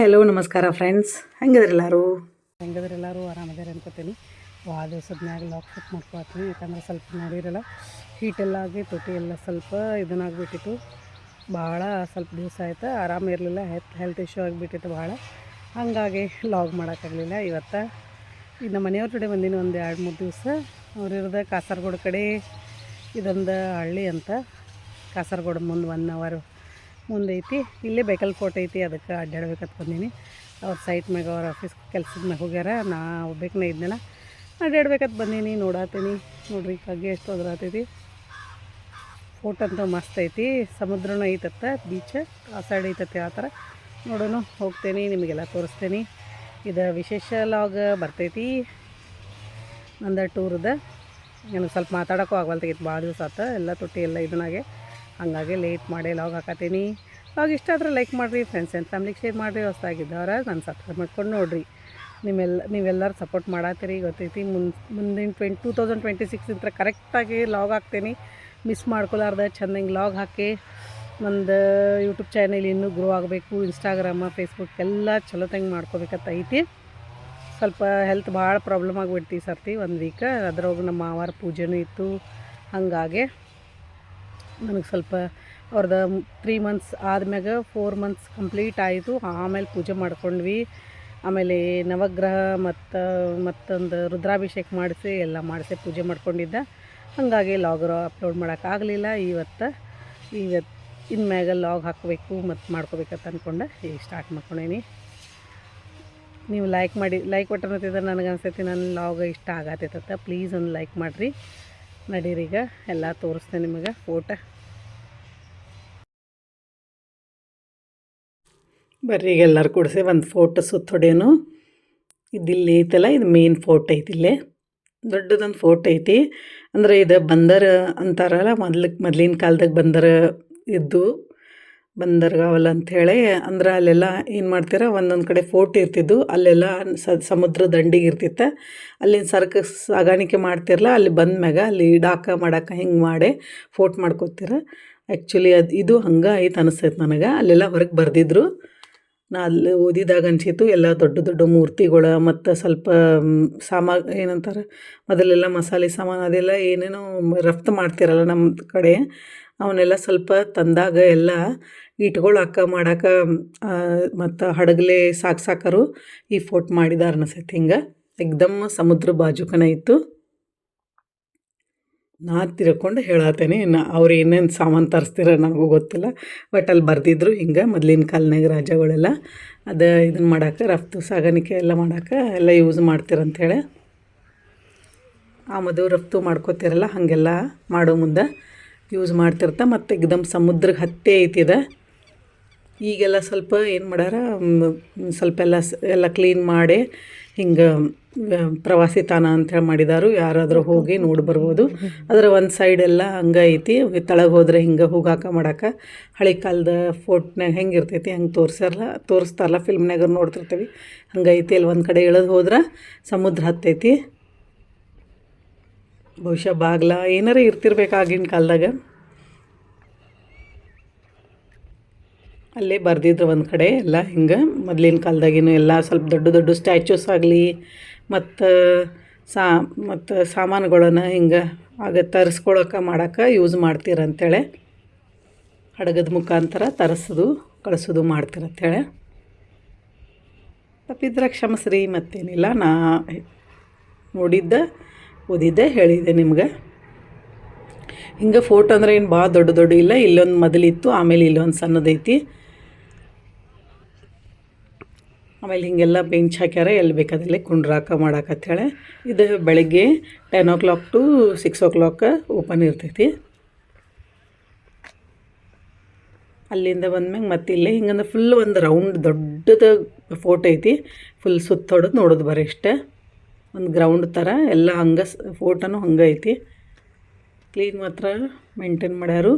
Hello, ನಮಸ್ಕಾರ friends ಹೆಂಗದ್ರೆಲ್ಲರೂ ಎಲ್ಲರೂ? ಹೆಂಗದ್ರೆ ಎಲ್ಲರೂ? ಆರಾಮದಾರೆ ಅನ್ಕೋತೀನಿ ಭಾಳ ದಿವಸದ ಮ್ಯಾಗ ಲಾಕ್ ಫಿಟ್ ಮಾಡ್ಕೊತೀನಿ ಯಾಕಂದ್ರೆ ಸ್ವಲ್ಪ ನೋಡಿರಲ್ಲ ಹೀಟೆಲ್ಲ ಆಗಿ ತೊಟ್ಟಿ ಎಲ್ಲ ಸ್ವಲ್ಪ ಇದನ್ನಾಗ್ಬಿಟ್ಟಿತ್ತು. ಭಾಳ ಸ್ವಲ್ಪ ದಿವಸ ಆಯ್ತು. ಆರಾಮ ಇರಲಿಲ್ಲ. ಹೆಲ್ತ್ ಹೆಲ್ತ್ ಇಶ್ಯೂ ಆಗಿಬಿಟ್ಟಿತ್ತು ಭಾಳ. ಹಾಗಾಗಿ ಲಾಗ್ ಮಾಡೋಕ್ಕಾಗಲಿಲ್ಲ. ಇವತ್ತು ಈಗ ನಮ್ಮ ಮನೆಯವ್ರ ಕಡೆ ಬಂದಿನಿ ಒಂದು ಎರಡು ಮೂರು ದಿವಸ. ಅವ್ರಿರೋದು ಕಾಸರಗೋಡು ಕಡೆ ಇದೊಂದು ಹಳ್ಳಿ ಅಂತ. ಕಾಸರಗೋಡು ಮುಂದೆ ಒನ್ ಅವರ್ ಮುಂದೆ ಇಲ್ಲೇ ಬೇಕಲ್ ಫೋರ್ಟ್ ಐತಿ, ಅದಕ್ಕೆ ಅಡ್ಡಾಡ್ಬೇಕಂತ ಬಂದೀನಿ. ಅವ್ರ ಸೈಟ್ ಮ್ಯಾಗ, ಅವ್ರ ಆಫೀಸ್ ಕೆಲ್ಸದ ಮ್ಯಾಗ ಹೋಗ್ಯಾರ. ನಾ ಒಬ್ಬೇಕನೇ ಇದ್ನಲ್ಲ ಅಡ್ಡಾಡ್ಬೇಕಂತ ಬಂದೀನಿ, ನೋಡಾತೀನಿ. ನೋಡ್ರಿ, ಕಗ್ಗೆ ಎಷ್ಟು ಒದರಾತೈತಿ. ಫೋಟ್ ಅಂತ ಮಸ್ತ್ ಐತಿ. ಸಮುದ್ರನೂ ಐತತ್ತ ಬೀಚ್ ಆ ಸೈಡ್ ಐತತ್ತೆ ಆ ಥರ. ನೋಡೋಣ, ಹೋಗ್ತೇನೆ, ನಿಮಗೆಲ್ಲ ತೋರಿಸ್ತೇನೆ. ಇದು ವಿಶೇಷ ಲಾಗ್ ಬರ್ತೈತಿ. ನಂದು ಟೂರ್ದ ನನಗೆ ಸ್ವಲ್ಪ ಮಾತಾಡೋಕ್ಕೂ ಆಗವಲ್ತಾಗಿತ್ತು ಭಾಳ ದಿವಸ ಆತ. ಎಲ್ಲ ತೊಟ್ಟಿ, ಎಲ್ಲ ಇದನ್ನಾಗೆ ಹಂಗಾಗಿ ಲೇಟ್ ಮಾಡಿ ಲಾಗ್ ಹಾಕತ್ತೀನಿ. ಲಾಗ್ ಇಷ್ಟ ಆದ್ರೆ ಲೈಕ್ ಮಾಡಿರಿ ಫ್ರೆಂಡ್ಸ್ ಆ್ಯಂಡ್ ಫ್ಯಾಮ್ಲಿಗೆ ಶೇರ್ ಮಾಡಿರಿ. ಹೊಸದಾಗಿದ್ದವ್ರ ನಾನು ಸಬ್ಸ್ಕ್ರೈಬ್ ಮಾಡ್ಕೊಂಡು ನೋಡಿರಿ. ನಿಮ್ಮೆಲ್ಲ ನೀವೆಲ್ಲರೂ ಸಪೋರ್ಟ್ ಮಾಡತ್ತೀರಿ, ಗೊತ್ತೈತಿ. ಮುನ್, ಮುಂದಿನ twenty two thousand twenty six ಇಂತ್ರ ಕರೆಕ್ಟಾಗಿ ಲಾಗ್ ಹಾಕ್ತೀನಿ. ಮಿಸ್ ಮಾಡ್ಕೊಲಾರ್ದ ಚೆಂದಂಗೆ ಲಾಗ್ ಹಾಕಿ. ಒಂದು ಯೂಟ್ಯೂಬ್ ಚಾನಲ್ ಇನ್ನೂ ಗ್ರೋ ಆಗಬೇಕು. ಇನ್ಸ್ಟಾಗ್ರಾಮ ಫೇಸ್ಬುಕ್ ಎಲ್ಲ ಚಲೋ ತಂಗೆ ಮಾಡ್ಕೋಬೇಕಂತ ಐತಿ. ಸ್ವಲ್ಪ ಹೆಲ್ತ್ ಭಾಳ ಪ್ರಾಬ್ಲಮ್ ಆಗಿಬಿಡ್ತೀವಿ ಸರ್ತಿ, ಒಂದು ವೀಕ್ ಅದ್ರೊಳಗೆ ನಮ್ಮ ಮಾವಾರ ಪೂಜೆನೂ ಇತ್ತು. ಹಾಗಾಗಿ ನನಗೆ ಸ್ವಲ್ಪ ಅವ್ರದ್ದು ತ್ರೀ ಮಂತ್ಸ್ ಆದ್ಮ್ಯಾಗ ಫೋರ್ ಮಂತ್ಸ್ ಕಂಪ್ಲೀಟ್ ಆಯಿತು. ಆಮೇಲೆ ಪೂಜೆ ಮಾಡ್ಕೊಂಡ್ವಿ. ಆಮೇಲೆ ನವಗ್ರಹ ಮತ್ತು, ಮತ್ತೊಂದು ರುದ್ರಾಭಿಷೇಕ ಮಾಡಿಸಿ, ಎಲ್ಲ ಮಾಡಿಸಿ ಪೂಜೆ ಮಾಡ್ಕೊಂಡಿದ್ದೆ. ಹಾಗಾಗಿ ಲಾಗ್ರ ಅಪ್ಲೋಡ್ ಮಾಡೋಕ್ಕಾಗಲಿಲ್ಲ ಇವತ್ತು ಇವತ್ತು ಇನ್ಮ್ಯಾಗ ಲಾಗ್ ಹಾಕಬೇಕು ಮತ್ತು ಮಾಡ್ಕೋಬೇಕಂತ ಅಂದ್ಕೊಂಡೆ ಈಗ ಸ್ಟಾರ್ಟ್ ಮಾಡ್ಕೊಂಡೇನಿ ನೀವು ಲೈಕ್ ಮಾಡಿ ಲೈಕ್ ಮತ್ತಿದ್ರೆ ನನಗೆ ಅನ್ಸೈತಿ ನನ್ನ ಲಾಗ್ ಇಷ್ಟ ಆಗತ್ತೈತತ್ತ ಪ್ಲೀಸ್ ಒಂದು ಲೈಕ್ ಮಾಡಿರಿ. ನಡೀರಿ ಈಗ. ಎಲ್ಲ ತೋರಿಸ್ತೇನೆ ನಿಮಗೆ ಫೋಟೋ ಬರ್ರಿ ಈಗ ಎಲ್ಲರೂ ಕೂಡಿಸಿ ಒಂದು ಫೋಟೋ ಸುತ್ತೋಡೇನು. ಇದಿಲ್ಲಿ ಐತಲ್ಲ, ಇದು ಮೇನ್ ಫೋಟೋ ಐತಿ ಇಲ್ಲೇ. ದೊಡ್ಡದೊಂದು ಫೋಟೋ ಐತಿ. ಅಂದ್ರೆ ಇದು ಬಂದರ ಅಂತಾರಲ್ಲ ಮೊದ್ಲಕ್ಕೆ ಮೊದ್ಲಿನ ಕಾಲದಾಗ ಬಂದರ ಇದ್ದು. ಬಂದರ್ಗಾವಲ್ ಅಂಥೇಳಿ ಅಂದ್ರೆ ಅಲ್ಲೆಲ್ಲ ಏನು ಮಾಡ್ತೀರ, ಒಂದೊಂದು ಕಡೆ ಫೋರ್ಟ್ ಇರ್ತಿದ್ದು ಅಲ್ಲೆಲ್ಲ ಸಮುದ್ರ ದಂಡಿಗೆ ಇರ್ತಿತ್ತು. ಅಲ್ಲಿನ ಸರಕು ಸಾಗಾಣಿಕೆ ಮಾಡ್ತಿರಲ್ಲ ಅಲ್ಲಿ ಬಂದ ಮ್ಯಾಗ ಅಲ್ಲಿ ಡಾಕ ಮಾಡಾಕ ಹಿಂಗೆ ಮಾಡಿ ಫೋರ್ಟ್ ಮಾಡ್ಕೋತೀರ ಆ್ಯಕ್ಚುಲಿ ಅದು, ಇದು ಹಂಗೆ ಐತೆ ಅನಿಸ್ತೈತೆ ನನಗೆ. ಅಲ್ಲೆಲ್ಲ ಹೊರಗೆ ಬರ್ದಿದ್ರು. ನಾ ಅಲ್ಲಿ ಓದಿದಾಗ ಅನ್ಸಿತ್ತು, ಎಲ್ಲ ದೊಡ್ಡ ದೊಡ್ಡ ಮೂರ್ತಿಗಳ, ಮತ್ತು ಸ್ವಲ್ಪ ಸಾಮಾ, ಏನಂತಾರೆ, ಮೊದಲೆಲ್ಲ ಮಸಾಲೆ ಸಾಮಾನು ಅದೆಲ್ಲ ಏನೇನೋ ರಫ್ತು ಮಾಡ್ತಿರಲ್ಲ ನಮ್ಮ ಕಡೆ. ಅವನ್ನೆಲ್ಲ ಸ್ವಲ್ಪ ತಂದಾಗ ಎಲ್ಲ ಇಟ್ಕೊಳಕ್ಕ ಮಾಡಾಕ ಮತ್ತು ಹಡಗಲೆ ಸಾಕು ಸಾಕರು ಈ ಫೋಟ್ ಮಾಡಿದಾರ ಅನಿಸೈತೆ ಹಿಂಗೆ. ಎಕ್ದಮ್ ಸಮುದ್ರ ಬಾಜುಕನ ಇತ್ತು. ನಾ ತಿರ್ಕೊಂಡು ಹೇಳತ್ತೇನೆ ನಾ, ಅವ್ರು ಏನೇನು ಸಾಮಾನು ತರಿಸ್ತೀರ ನನಗೂ ಗೊತ್ತಿಲ್ಲ. ಬಟ್ ಅಲ್ಲಿ ಬರೆದಿದ್ರು ಹಿಂಗೆ ಮೊದಲಿನ ಕಾಲ್ನಾಗ ರಾಜಗಳೆಲ್ಲ. ಅದು ಇದನ್ನು ಮಾಡಕ್ಕೆ ರಫ್ತು ಸಾಗಾಣಿಕೆ ಎಲ್ಲ ಮಾಡಕ್ಕೆ ಎಲ್ಲ ಯೂಸ್ ಮಾಡ್ತಿರಂಥೇಳಿ ಆಮದು ರಫ್ತು ಮಾಡ್ಕೋತಿರಲ್ಲ, ಹಾಗೆಲ್ಲ ಮಾಡೋ ಮುಂದೆ. ಯೂಸ್ ಮಾಡ್ತಿರ್ತ, ಮತ್ತು ಎಕ್ದಮ್ ಸಮುದ್ರಕ್ಕೆ ಹತ್ತೇ ಐತಿದ. ಈಗೆಲ್ಲ ಸ್ವಲ್ಪ ಏನು ಮಾಡ್ಯಾರ ಸ್ವಲ್ಪ ಎಲ್ಲ ಎಲ್ಲ ಕ್ಲೀನ್ ಮಾಡಿ, ಹಿಂಗೆ ಪ್ರವಾಸಿ ತಾಣ ಅಂಥೇಳಿ ಮಾಡಿದಾರು. ಯಾರಾದರೂ ಹೋಗಿ ನೋಡಿ ಬರ್ಬೋದು. ಅದರ ಒಂದು ಸೈಡ್ ಎಲ್ಲ ಹಂಗೆ ಐತಿ. ತಳಗೆ ಹೋದ್ರೆ ಹಿಂಗೆ ಹೋಗಾಕ ಮಾಡಾಕ. ಹಳೆ ಕಾಲದ ಫೋಟ್ನಾಗ ಹೆಂಗೆ ಇರ್ತೈತಿ ಹಂಗೆ ತೋರಿಸ್ಯಾರಲ್ಲ ತೋರಿಸ್ತಾರಲ್ಲ ಫಿಲ್ಮ್ನಾಗ ನೋಡ್ತಿರ್ತೀವಿ. ಹಂಗೆ ಐತಿ, ಅಲ್ಲಿ ಒಂದು ಕಡೆ ಇಳಿದು ಹೋದ್ರೆ ಸಮುದ್ರ ಹತ್ತೈತಿ ಬಹುಶಃ ಬಾಗ್ಲ ಏನಾರ ಇರ್ತಿರ್ಬೇಕು ಆಗಿನ ಕಾಲದಾಗ. ಅಲ್ಲೇ ಬರೆದಿದ್ರು ಒಂದು ಕಡೆ ಎಲ್ಲ ಹಿಂಗೆ. ಮೊದಲಿನ ಕಾಲದಾಗಿನೂ ಎಲ್ಲ ಸ್ವಲ್ಪ ದೊಡ್ಡ ದೊಡ್ಡ ಸ್ಟ್ಯಾಚ್ಯೂಸ್ ಆಗಲಿ, ಮತ್ತು ಸಾ, ಮತ್ತು ಸಾಮಾನುಗಳನ್ನು ಹಿಂಗೆ ಆಗ ತರಿಸ್ಕೊಳಕ್ಕೆ ಮಾಡೋಕ್ಕೆ ಯೂಸ್ ಮಾಡ್ತೀರಂತೇಳಿ ಹಡಗದ ಮುಖಾಂತರ ತರಿಸೋದು, ಕಳಿಸೋದು ಮಾಡ್ತೀರಂತೇಳಿ ತಪ್ಪಿದ್ರೆ ಕ್ಷಮಿಸ್ರಿ ಮತ್ತೇನಿಲ್ಲ. ನಾ ನೋಡಿದ್ದೆ ಓದಿದ್ದೆ, ಹೇಳಿದ್ದೆ ನಿಮಗೆ. ಹಿಂಗೆ ಫೋಟೋ ಅಂದ್ರೆ ಏನು ಭಾಳ ದೊಡ್ಡ ದೊಡ್ಡ ಇಲ್ಲ, ಇಲ್ಲೊಂದು ಮೊದಲಿತ್ತು, ಆಮೇಲೆ ಇಲ್ಲೊಂದು ಸಣ್ಣದೈತಿ. ಆಮೇಲೆ ಹಿಂಗೆಲ್ಲ ಬೆಂಚ್ ಹಾಕ್ಯಾರ, ಎಲ್ಲಿ ಬೇಕಾದಲ್ಲಿ ಕುಂಡ್ರಾಕ ಮಾಡಾಕತ್ತೇಳಿ ಇದು ಬೆಳಗ್ಗೆ ten o'clock to six o'clock open ಇರ್ತೈತಿ. ಅಲ್ಲಿಂದ ಬಂದ್ಮ್ಯಾಗ ಮತ್ತೆ ಇಲ್ಲೇ ಹಿಂಗಂದ್ರೆ ಫುಲ್ ಒಂದು ರೌಂಡ್ ದೊಡ್ಡದ ಫೋಟೋ ಐತಿ. ಫುಲ್ ಸುತ್ತೊಡೆದು ನೋಡೋದು ಬರೀ ಇಷ್ಟೇ ಒಂದು ಗ್ರೌಂಡ್ ಥರ ಎಲ್ಲ ಹಂಗೆ ಫೋಟೋನು ಹಂಗೆ ಐತಿ. ಕ್ಲೀನ್ ಮಾತ್ರ ಮೇಂಟೈನ್ ಮಾಡ್ಯಾರು.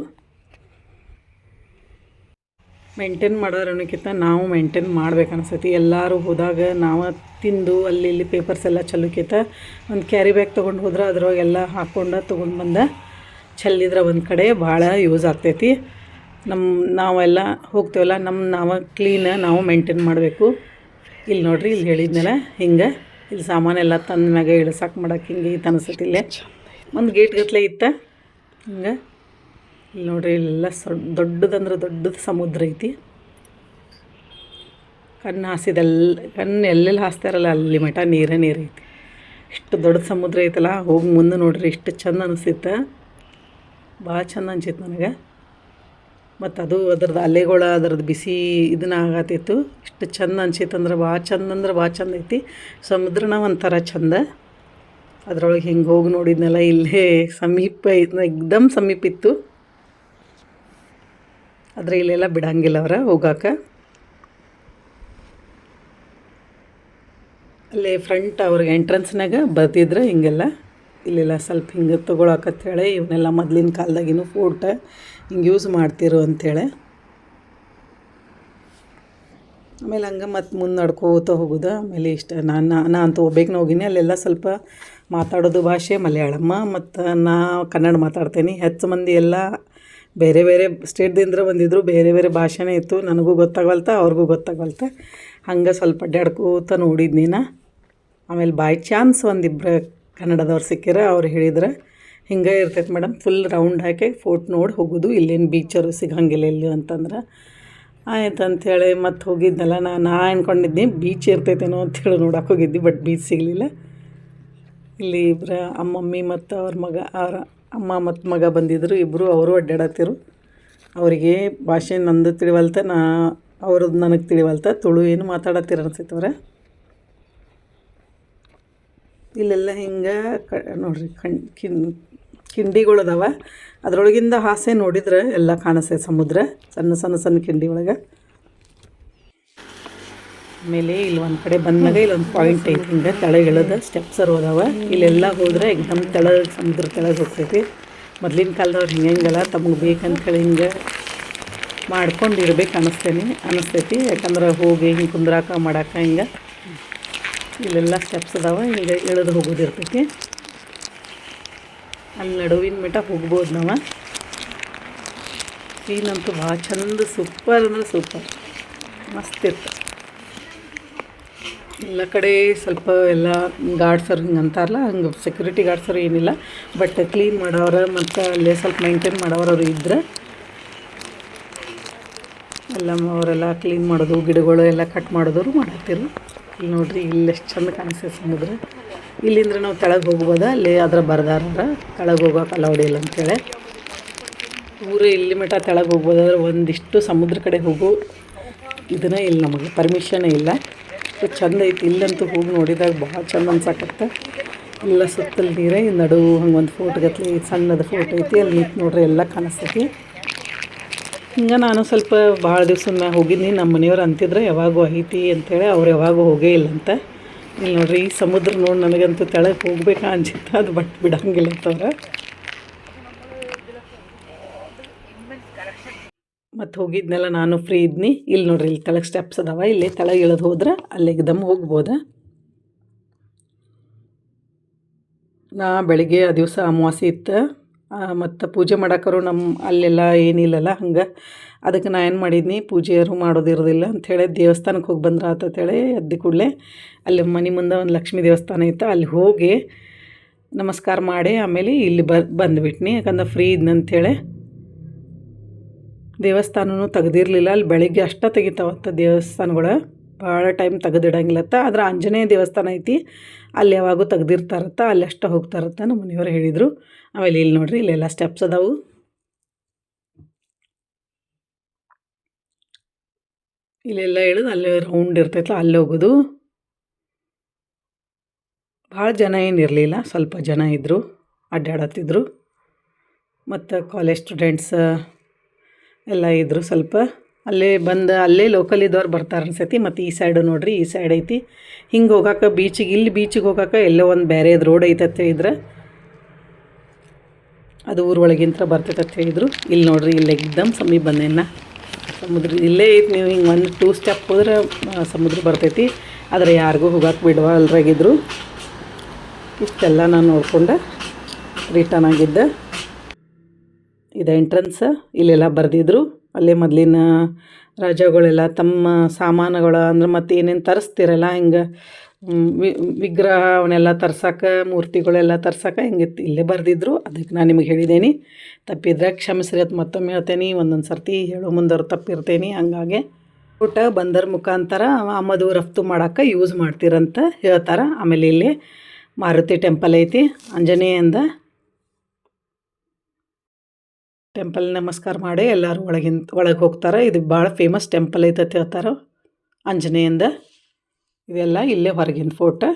ಮೇಂಟೈನ್ ಮಾಡೋರು ಅನ್ನೋಕ್ಕಿಂತ ನಾವು ಮೇಂಟೈನ್ ಮಾಡ್ಬೇಕು ಅನಿಸ್ತೈತಿ ಎಲ್ಲರೂ ಹೋದಾಗ ನಾವು ತಿಂದು ಅಲ್ಲಿ ಇಲ್ಲಿ ಪೇಪರ್ಸ್ ಎಲ್ಲ ಚಲೋಕ್ಕಿಂತ ಒಂದು ಕ್ಯಾರಿ ಬ್ಯಾಗ್ ತೊಗೊಂಡು ಹೋದ್ರೆ ಅದ್ರೊಳಗೆಲ್ಲ ಹಾಕ್ಕೊಂಡು ತೊಗೊಂಡು ಬಂದ ಚೆಲ್ಲಿದ್ರೆ ಒಂದು ಕಡೆ ಭಾಳ ಯೂಸ್ ಆಗ್ತೈತಿ. ನಮ್ಮ ನಾವೆಲ್ಲ ಹೋಗ್ತೇವಲ್ಲ ನಮ್ಮ ನಾವು ಕ್ಲೀನ ನಾವು ಮೇಂಟೈನ್ ಮಾಡಬೇಕು. ಇಲ್ಲಿ ನೋಡ್ರಿ ಇಲ್ಲಿ ಹೇಳಿದ್ನಲ್ಲ ಹಿಂಗೆ. ಇಲ್ಲಿ ಸಾಮಾನೆಲ್ಲ ತಂದ ಮ್ಯಾಗ ಇಳಿಸಕ್ಕೆ ಮಾಡಕ್ಕೆ ಹಿಂಗೆ ಈ ಅನಿಸ್ತೈತಿ ಇಲ್ಲೇ. ಒಂದು ಗೇಟ್ ಗತ್ಲೆ ಇತ್ತ. ಹಿಂಗೆ. ಇಲ್ಲಿ ನೋಡ್ರಿ, ಇಲ್ಲೆಲ್ಲ ದೊಡ್ಡದಂದ್ರೆ ದೊಡ್ಡದು ಸಮುದ್ರ ಐತಿ. ಕಣ್ಣು ಹಾಸಿದೆಲ್ಲ ಕಣ್ಣು ಎಲ್ಲೆಲ್ಲಿ ಹಾಸ್ತಾರಲ್ಲ ಅಲ್ಲಿ ಮಠ ನೀರೇ ನೀರು ಐತಿ. ಇಷ್ಟು ದೊಡ್ಡ ಸಮುದ್ರ ಐತಲ್ಲ, ಹೋಗಿ ಮುಂದೆ ನೋಡ್ರಿ, ಇಷ್ಟು ಚಂದ ಅನಿಸ್ತಿತ್ತು ಭಾಳ ಚಂದ ಅನ್ಸಿತ್ತು ನನಗೆ. ಮತ್ತು ಅದು ಅದ್ರದ್ದು ಅಲೆಗಳ ಅದ್ರದ್ದು ಬಿಸಿ ಇದನ್ನ ಆಗತ್ತಿತ್ತು ಇಷ್ಟು ಚಂದ ಅನ್ಸಿತ್ತು ಅಂದ್ರೆ ಭಾಳ ಚಂದ ಅಂದ್ರೆ ಭಾಳ ಚಂದ ಐತಿ. ಸಮುದ್ರನ ಒಂಥರ ಚಂದ. ಅದ್ರೊಳಗೆ ಹಿಂಗೆ ಹೋಗಿ ನೋಡಿದ್ನಲ್ಲ ಇಲ್ಲೇ ಸಮೀಪ ಎಕ್ದಮ್ ಸಮೀಪ ಇತ್ತು. ಆದರೆ ಇಲ್ಲೆಲ್ಲ ಬಿಡಂಗಿಲ್ಲ ಅವರ ಹೋಗಾಕ. ಅಲ್ಲೇ ಫ್ರಂಟ್ ಅವ್ರಿಗೆ ಎಂಟ್ರೆನ್ಸ್ನಾಗ ಬರ್ತಿದ್ರೆ ಹಿಂಗೆಲ್ಲ. ಇಲ್ಲೆಲ್ಲ ಸ್ವಲ್ಪ ಹಿಂಗೆ ತೊಗೊಳಕತ್ತೇಳಿ ಇವನ್ನೆಲ್ಲ ಮೊದ್ಲಿನ ಕಾಲದಾಗಿನೂ ಫೋಟ ಹಿಂಗೆ ಯೂಸ್ ಮಾಡ್ತಿರು ಅಂಥೇಳಿ ಆಮೇಲೆ ಹಂಗೆ ಮತ್ತೆ ಮುಂದೆ ನಡ್ಕೋತ ಹೋಗೋದು. ಆಮೇಲೆ ಇಷ್ಟ ನಾನು, ನಾ ಅಂತ ಹೋಗ್ಬೇಕು ಹೋಗಿನಿ, ಅಲ್ಲೆಲ್ಲ ಸ್ವಲ್ಪ ಮಾತಾಡೋದು ಭಾಷೆ ಮಲಯಾಳಮ್ಮ, ಮತ್ತು ನಾ ಕನ್ನಡ ಮಾತಾಡ್ತೇನೆ. ಹೆಚ್ಚು ಮಂದಿ ಎಲ್ಲ ಬೇರೆ ಬೇರೆ ಸ್ಟೇಟ್ದಿಂದ ಬಂದಿದ್ದರು ಬೇರೆ ಬೇರೆ ಭಾಷೆನೇ ಇತ್ತು. ನನಗೂ ಗೊತ್ತಾಗಲ್ತ ಅವ್ರಿಗೂ ಗೊತ್ತಾಗಲ್ತ ಹಂಗೆ ಸ್ವಲ್ಪ ಅಡ್ಡಾಡ್ಕೋತ ನೋಡಿದ್ನಿ ನಾ. ಆಮೇಲೆ ಬೈ ಚಾನ್ಸ್ ಒಂದಿಬ್ರು ಕನ್ನಡದವ್ರು ಸಿಕ್ಕಿರ ಅವ್ರು ಹೇಳಿದ್ರೆ, ಹಿಂಗೆ ಇರ್ತೈತೆ ಮೇಡಮ್ ಫುಲ್ ರೌಂಡ್ ಹಾಕಿ ಫೋಟ್ ನೋಡಿ ಹೋಗೋದು, ಇಲ್ಲೇನು ಬೀಚರು ಸಿಗಂಗಿಲ್ಲ ಇಲ್ಲಿ ಅಂತಂದ್ರೆ. ಆಯ್ತು ಅಂಥೇಳಿ ಮತ್ತೆ ಹೋಗಿದ್ದೆಲ್ಲ ನಾನು ನಾ ಅಂದ್ಕೊಂಡಿದ್ದೆ ಬೀಚ್ ಇರ್ತೈತೇನೋ ಅಂಥೇಳಿ ನೋಡೋಕೆ ಹೋಗಿದ್ದೆ ಬಟ್ ಬೀಚ್ ಸಿಗಲಿಲ್ಲ. ಇಲ್ಲಿ ಇಬ್ಬರ ಅಮ್ಮಮ್ಮಿ ಮತ್ತು ಅವ್ರ ಮಗ, ಅವ್ರ ಅಮ್ಮ ಮತ್ತು ಮಗ ಬಂದಿದ್ದರು ಇಬ್ಬರು ಅವರು ಅಡ್ಡಾಡತ್ತಿರು ಅವರಿಗೆ ಭಾಷೆ ನಂದು ತಿಳಿವಲ್ತ, ನಾ ಅವ್ರದ್ದು ನನಗೆ ತಿಳಿವಲ್ತ, ತುಳು ಏನು ಮಾತಾಡತ್ತಿರ ಅನ್ಸೈತವ್ರೆ ಇಲ್ಲೆಲ್ಲ ಹಿಂಗೆ ಕ, ನೋಡ್ರಿ ಕಣ್ ಕಿನ್, ಕಿಂಡಿಗಳದಾವ. ಅದರೊಳಗಿಂದ ಹಾಸೆ ನೋಡಿದ್ರೆ ಎಲ್ಲ ಕಾಣಿಸ್ತೈತೆ ಸಮುದ್ರ, ಸಣ್ಣ ಸಣ್ಣ ಸಣ್ಣ ಕಿಂಡಿ ಒಳಗೆ ಆಮೇಲೆ ಇಲ್ಲಿ ಒಂದು ಕಡೆ ಬಂದಾಗ ಇಲ್ಲೊಂದು ಪಾಯಿಂಟ್ ಐತಿ, ಹಿಂಗೆ ಕೆಳಗೆ ಇಳಿದ ಸ್ಟೆಪ್ಸ್ ಅದಾವ. ಇಲ್ಲೆಲ್ಲ ಹೋದ್ರೆ ಎಕ್ದಮ್ ತಳ, ಸಮುದ್ರ ಕೆಳಗೆ ಹೋಗ್ತೈತಿ. ಮೊದ್ಲಿನ ಕಾಲದವ್ರು ಹಿಂಗೆ ಹಿಂಗೆಲ್ಲ ತಮಗೆ ಬೇಕಂತೇಳಿ ಹಿಂಗೆ ಮಾಡ್ಕೊಂಡು ಇರ್ಬೇಕು ಅನ್ನಿಸ್ತೇನೆ ಅನ್ನಿಸ್ತೈತಿ ಯಾಕಂದ್ರೆ ಹೋಗಿ ಹಿಂಗೆ ಕುಂದ್ರಾಕ, ಮಾಡಾಕ ಹಿಂಗೆ ಇಲ್ಲೆಲ್ಲ ಸ್ಟೆಪ್ಸ್ ಅದಾವ ಈಗ ಇಳಿದು ಹೋಗೋದಿರ್ತೈತಿ. ಅಲ್ಲಿ ನಡುವಿನ ಮಟ್ಟ ಹೋಗ್ಬೋದು ನಾವು. ಸೀನ್ ಅಂತೂ ಭಾಳ ಚಂದ ಸೂಪರ್ ಅಂದ್ರೆ ಸೂಪರ್ ಮಸ್ತ್ ಇತ್ತು ಎಲ್ಲ ಕಡೆ ಸ್ವಲ್ಪ ಎಲ್ಲ ಗಾರ್ಡ್ಸರು ಹಿಂಗೆ ಅಂತಾರಲ್ಲ, ಹಂಗೆ ಸೆಕ್ಯೂರಿಟಿ ಗಾರ್ಡ್ಸರು ಏನಿಲ್ಲ ಬಟ್ ಕ್ಲೀನ್ ಮಾಡೋರು ಮತ್ತು ಅಲ್ಲೇ ಸ್ವಲ್ಪ ಮೈಂಟೈನ್ ಮಾಡೋರು ಇದ್ರೆ. ಎಲ್ಲ ಅವರೆಲ್ಲ ಕ್ಲೀನ್ ಮಾಡೋದು, ಗಿಡಗಳು ಎಲ್ಲ ಕಟ್ ಮಾಡೋದವ್ರು ಮಾಡತ್ತಿರು ಇಲ್ಲಿ ನೋಡ್ರಿ, ಇಲ್ಲಿ ಎಷ್ಟು ಚಂದ ಕಾಣಿಸ್ತದೆ ಸಮುದ್ರ. ಇಲ್ಲಿಂದ್ರೆ ನಾವು ಕೆಳಗೆ ಹೋಗ್ಬೋದ? ಅಲ್ಲಿ ಅದ್ರ ಬರ್ದಾರ ಕೆಳಗೆ ಹೋಗೋಕೆ ಅಲೌಡ್ ಇಲ್ಲ ಅಂತೇಳಿ. ಊರು ಇಲ್ಲಿ ಮಟ್ಟ ತೆಳಗೆ ಹೋಗ್ಬೋದಾದ್ರೆ ಒಂದಿಷ್ಟು ಸಮುದ್ರ ಕಡೆ ಹೋಗೋ. ಇದನ್ನ ಇಲ್ಲಿ ನಮಗೆ ಪರ್ಮಿಷನ್ ಇಲ್ಲ. ಸೊ ಚಂದ ಐತಿ. ಇಲ್ಲಂತೂ ಹೋಗಿ ನೋಡಿದಾಗ ಭಾಳ ಚಂದ ಅನ್ಸಕತ್ತ. ಎಲ್ಲ ಸುತ್ತಲೂ ನೀರೇ ನಡು ಹಂಗೆ ಒಂದು ಫೋಟ್ ಗತ್ಲೆ ಸಣ್ಣದ ಫೋಟೋ ಐತಿ. ಅಲ್ಲಿ ನಿಂತು ನೋಡ್ರಿ, ಎಲ್ಲ ಕಾಣಿಸ್ತೈತಿ ಹಿಂಗೆ ನಾನು ಸ್ವಲ್ಪ ಭಾಳ ದಿವಸ ಮ್ಯಾಗ ಹೋಗಿದ್ನಿ. ನಮ್ಮ ಮನೆಯವ್ರು ಅಂತಿದ್ರೆ, ಯಾವಾಗೂ ಐತಿ ಅಂತೇಳಿ. ಅವ್ರು ಯಾವಾಗೂ ಹೋಗೇ ಇಲ್ಲ ಅಂತ. ಇಲ್ಲಿ ನೋಡ್ರಿ, ಈ ಸಮುದ್ರ ನೋಡಿ ನನಗಂತೂ ತೆಳಗೆ ಹೋಗ್ಬೇಕಾ ಅನ್ಸಿತ್ತು. ಅದು ಬಟ್ ಬಿಡಂಗಿಲ್ಲ ಅಂತವ್ರೆ ಮತ್ತು ಹೋಗಿದ್ನೆಲ್ಲ ನಾನು ಫ್ರೀ ಇದ್ನಿ. ಇಲ್ಲಿ ನೋಡ್ರಿ, ಇಲ್ಲಿ ತೆಳಗೆ ಸ್ಟೆಪ್ಸ್ ಅದಾವ. ಇಲ್ಲಿ ತೆಳಗೆ ಇಳಿದು ಹೋದ್ರೆ ಅಲ್ಲಿಗೆ ದಮ್ ಹೋಗ್ಬೋದ. ನಾ ಬೆಳಿಗ್ಗೆ ಆ ದಿವಸ ಅಮಾವಾಸ್ಯೆ ಇತ್ತು. ಮತ್ತು ಪೂಜೆ ಮಾಡಕ್ಕರು ನಮ್ಮ ಅಲ್ಲೆಲ್ಲ ಏನಿಲ್ಲಲ್ಲ ಹಂಗೆ. ಅದಕ್ಕೆ ನಾ ಏನು ಮಾಡಿದ್ನಿ, ಪೂಜೆಯರು ಮಾಡೋದಿರೋದಿಲ್ಲ ಅಂಥೇಳಿ ದೇವಸ್ಥಾನಕ್ಕೆ ಹೋಗಿ ಬಂದ್ರೆ ಆತಂತೇಳಿ ಎದ್ದ ಕೂಡಲೇ ಅಲ್ಲಿ ಮನೆ ಮುಂದೆ ಒಂದು ಲಕ್ಷ್ಮೀ ದೇವಸ್ಥಾನ ಇತ್ತು, ಅಲ್ಲಿ ಹೋಗಿ ನಮಸ್ಕಾರ ಮಾಡಿ ಆಮೇಲೆ ಇಲ್ಲಿ ಬ ಬಂದುಬಿಟ್ನಿ ಯಾಕಂದ್ರೆ ಫ್ರೀ ಇದ್ನಂಥೇಳಿ ದೇವಸ್ಥಾನವೂ ತೆಗ್ದಿರಲಿಲ್ಲ. ಅಲ್ಲಿ ಬೆಳಗ್ಗೆ ಅಷ್ಟೇ ತೆಗಿತಾವತ್ತ ದೇವಸ್ಥಾನಗಳು. ಭಾಳ ಟೈಮ್ ತೆಗೆದಿಡಂಗಿಲ್ಲತ್ತ. ಆದ್ರೆ ಆಂಜನೇಯ ದೇವಸ್ಥಾನ ಐತಿ, ಅಲ್ಲಿ ಯಾವಾಗೂ ತೆಗ್ದಿರ್ತಾರತ್ತ, ಅಲ್ಲಿ ಅಷ್ಟ ಹೋಗ್ತಾರತ್ತ ನಮ್ಮ ಮನೆಯವ್ರು ಹೇಳಿದರು. ಆಮೇಲೆ ಇಲ್ಲಿ ನೋಡ್ರಿ ಇಲ್ಲೆಲ್ಲ ಸ್ಟೆಪ್ಸ್ ಅದಾವು. ಇಲ್ಲೆಲ್ಲ ಇಳಿದು ಅಲ್ಲೇ ರೌಂಡ್ ಇರ್ತೈತಲ್ಲ, ಅಲ್ಲಿ ಹೋಗೋದು. ಭಾಳ ಜನ ಏನಿರಲಿಲ್ಲ ಸ್ವಲ್ಪ ಜನ ಇದ್ದರು ಅಡ್ಡಾಡತ್ತಿದ್ರು. ಮತ್ತು ಕಾಲೇಜ್ ಸ್ಟೂಡೆಂಟ್ಸ್ ಎಲ್ಲ ಇದ್ದರು ಸ್ವಲ್ಪ. ಅಲ್ಲೇ ಬಂದು, ಅಲ್ಲೇ ಲೋಕಲ್ ಇದ್ದವ್ರು ಬರ್ತಾರೆ ಅನ್ಸೈತಿ. ಮತ್ತು ಈ ಸೈಡು ನೋಡ್ರಿ, ಈ ಸೈಡ್ ಐತಿ. ಹಿಂಗೆ ಹೋಗಾಕ ಬೀಚಿಗೆ ಇಲ್ಲಿ ಬೀಚಿಗೆ ಹೋಗಾಕ ಎಲ್ಲೋ ಒಂದು ಬೇರೆದು ರೋಡ್ ಐತೆ ಹೇಳಿದ್ರೆ? ಅದು ಊರೊಳಗಿಂತ ಬರ್ತೈತೆ ಹೇಳಿದ್ರು. ಇಲ್ಲಿ ನೋಡ್ರಿ ಇಲ್ಲಿ ಎಕ್ದಮ್ ಸಮೀಪ ಬಂದೇನ. ಸಮುದ್ರ, ಇಲ್ಲೇ ಐತಿ ನೀವು ಹಿಂಗೆ ಒಂದು ಟೂ ಸ್ಟೆಪ್ ಹೋದ್ರೆ ಸಮುದ್ರ ಬರ್ತೈತಿ. ಆದರೆ ಯಾರಿಗೂ ಹೋಗಕ್ಕೆ ಬಿಡುವ ಅಲ್ರಾಗಿದ್ರು. ಇಷ್ಟೆಲ್ಲ ನಾನು ನೋಡ್ಕೊಂಡು ರಿಟರ್ನ್ ಆಗಿದ್ದೆ. ಇದು ಎಂಟ್ರೆನ್ಸ್ ಇಲ್ಲೆಲ್ಲ ಬರೆದಿದ್ರು. ಅಲ್ಲೇ ಮೊದಲಿನ ರಾಜಗಳೆಲ್ಲ ತಮ್ಮ ಸಾಮಾನುಗಳು ಅಂದ್ರೆ ಮತ್ತೆ ಏನೇನು ತರಿಸ್ತಿರಲ್ಲ ಹಿಂಗೆ ವಿ- ವಿಗ್ರಹ ಅವನ್ನೆಲ್ಲ ತರ್ಸಕ್ಕೆ ಮೂರ್ತಿಗಳೆಲ್ಲ ತರ್ಸಕ್ಕೆ ಹಿಂಗಿತ್ತು ಇಲ್ಲೇ ಬರೆದಿದ್ರು. ಅದಕ್ಕೆ ನಾನು ನಿಮಗೆ ಹೇಳಿದ್ದೇನೆ ತಪ್ಪಿದ್ರೆ ಕ್ಷಮಿಸ್ರಿ ಅಂತ ಮತ್ತೊಮ್ಮೆ ಹೇಳ್ತೇನೆ, ಒಂದೊಂದು ಸರ್ತಿ ಹೇಳೋ ಮುಂದವ್ರು ತಪ್ಪಿರ್ತೇನೆ ಹಂಗಾಗಿ. ಊಟ ಬಂದರ ಮುಖಾಂತರ ಆಮದು ರಫ್ತು ಮಾಡೋಕ್ಕೆ ಯೂಸ್ ಮಾಡ್ತೀರಂತ ಹೇಳ್ತಾರೆ. ಆಮೇಲೆ ಇಲ್ಲಿ ಮಾರುತಿ ಟೆಂಪಲ್ ಐತಿ, ಆಂಜನೇಯಂದ ಟೆಂಪಲ್ ನಮಸ್ಕಾರ ಮಾಡಿ ಎಲ್ಲರೂ ಒಳಗಿನ ಒಳಗೆ ಹೋಗ್ತಾರೆ. ಇದು ಭಾಳ ಫೇಮಸ್ ಟೆಂಪಲ್ ಐತೆ ಹೇಳ್ತಾರೆ. ಆಂಜನೇಯಿಂದ. ಇದೆಲ್ಲ ಇಲ್ಲೇ ಹೊರಗಿನ photo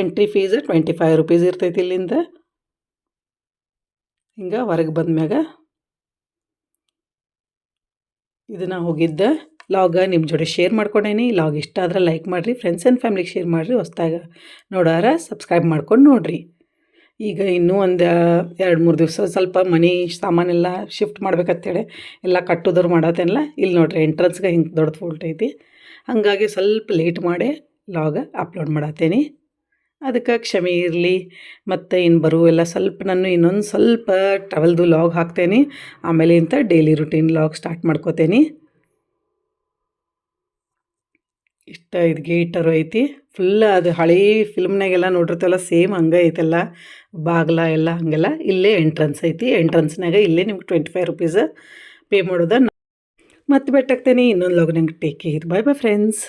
entry fees twenty five rupees ಇರ್ತೈತಿ ಇಲ್ಲಿಂದ. ಹಿಂಗೆ ಹೊರಗೆ ಬಂದ್ಮ್ಯಾಗ. ನಾ ಹೋಗಿದ್ದ. ಲಾಗ ನಿಮ್ಮ ಜೋಡಿ ಶೇರ್ ಮಾಡ್ಕೊಂಡೇನಿ. ಲಾಗ್ ಇಷ್ಟ ಆದ್ರೆ ಲೈಕ್ ಮಾಡಿರಿ. ಫ್ರೆಂಡ್ಸ್ ಆ್ಯಂಡ್ ಫ್ಯಾಮ್ಲಿಗೆ ಶೇರ್ ಮಾಡಿರಿ. ಹೊಸ್ದಾಗ ನೋಡಾರ ಸಬ್ಸ್ಕ್ರೈಬ್ ಮಾಡ್ಕೊಂಡು ನೋಡಿರಿ. ಈಗ ಇನ್ನೂ ಒಂದು ಎರಡು ಮೂರು ದಿವಸ ಸ್ವಲ್ಪ ಮನೆ ಸಾಮಾನೆಲ್ಲ ಶಿಫ್ಟ್ ಮಾಡ್ಬೇಕಂತೇಳಿ ಎಲ್ಲ ಕಟ್ಟೋದ್ರು ಮಾಡತ್ತೆನಲ್ಲ ಇಲ್ಲಿ ನೋಡ್ರಿ ಎಂಟ್ರೆನ್ಸ್ಗೆ ಹಿಂಗೆ ದೊಡ್ಡ ಫೋಲ್ಟ್ ಐತಿ. ಹಾಗಾಗಿ ಸ್ವಲ್ಪ ಲೇಟ್ ಮಾಡಿ ಲಾಗ ಅಪ್ಲೋಡ್ ಮಾಡತ್ತೇನೆ ಅದಕ್ಕೆ ಕ್ಷಮೆ ಇರಲಿ, ಮತ್ತು ಇನ್ನು ಬರೋ ಎಲ್ಲ ಸ್ವಲ್ಪ ನಾನು ಇನ್ನೊಂದು ಸ್ವಲ್ಪ ಟ್ರಾವೆಲ್ದು ಲಾಗ್ ಹಾಕ್ತೇನೆ. ಆಮೇಲೆ ಇಂಥ ಡೈಲಿ ರುಟೀನ್ ಲಾಗ್ ಸ್ಟಾರ್ಟ್ ಮಾಡ್ಕೋತೇನೆ. ಇಷ್ಟ ಇದು ಗೇಟರು ಐತಿ. ಫುಲ್ ಅದು ಹಳೆ ಫಿಲ್ಮ್ನಾಗೆಲ್ಲ ನೋಡಿರ್ತಲ್ಲ ಸೇಮ್ ಹಂಗೆ ಐತಲ್ಲ. ಬಾಗ್ಲ ಎಲ್ಲ ಹಂಗೆಲ್ಲ, ಇಲ್ಲೇ ಎಂಟ್ರೆನ್ಸ್ ಐತಿ. ಎಂಟ್ರೆನ್ಸ್ನಾಗ ಇಲ್ಲೇ ನಿಮ್ಗೆ ಟ್ವೆಂಟಿ ಫೈವ್ ರುಪೀಸ್ ಪೇ ಮಾಡೋದ. ಮತ್ತೆ ಬೆಟ್ಟಾಗ್ತೇನೆ ಇನ್ನೊಂದು ಲಗ್ನಂಗೆ take care bye bye friends